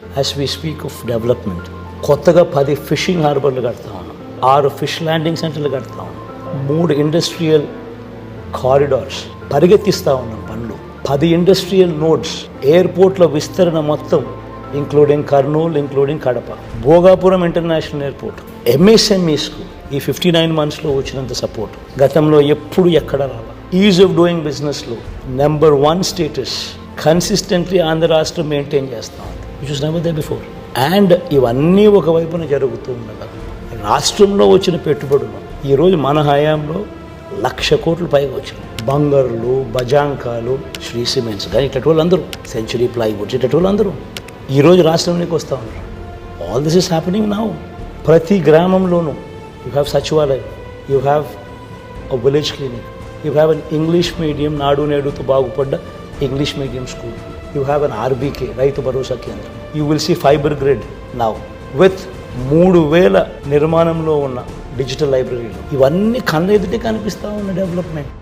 As we speak of development కొత్తగా పది fishing హార్బర్లు కడతా ఉన్నాం ఆరు ఫిష్ ల్యాండింగ్ సెంటర్లు కడతా ఉన్నాం మూడు ఇండస్ట్రియల్ కారిడార్స్ పరిగెత్తిస్తూ ఉన్నాం పనులు. పది ఇండస్ట్రియల్ నోడ్స్ ఎయిర్పోర్ట్ల విస్తరణ మొత్తం including Kurnool including Kadapa Bhogapuram international airport ఎంఎస్ఎంఈస్కు ఈ ఫిఫ్టీ నైన్ మంత్స్లో వచ్చినంత సపోర్ట్ గతంలో ఎప్పుడు ఎక్కడ రావాలి ఈజ్ ఆఫ్ డూయింగ్ బిజినెస్లో number one status consistently Andhra రాష్ట్రం మెయింటైన్ చేస్తాం which is never there before and ఇవన్నీ ఒకవైపున జరుగుతూ ఉండగా రాష్ట్రంలో వచ్చిన పెట్టుబడులు ఈరోజు మన హయాంలో లక్ష కోట్లు పైగా వచ్చినాయి. బంగారులు బజాంకాలు శ్రీ సిమెంట్స్ కానీ ఇట్లాంటి వాళ్ళందరూ సెంచురీ ప్లైవుడ్స్ ఇట్లాంటి వాళ్ళందరూ ఈరోజు రాష్ట్రంలోకి వస్తూ ఉన్నారు. All this is happening now ప్రతి గ్రామంలోనూ యూ హ్యావ్ సచివాలయం you have a village clinic you have an English medium నాడు నేడుతో బాగుపడ్డ English medium school you have an RBK Rythu Bharosa Kendram you will see fibre grid now with మూడు వేల నిర్మాణంలో ఉన్న digital లైబ్రరీలు ఇవన్నీ కళ్ళెదుటే కనిపిస్తూ ఉన్న డెవలప్మెంట్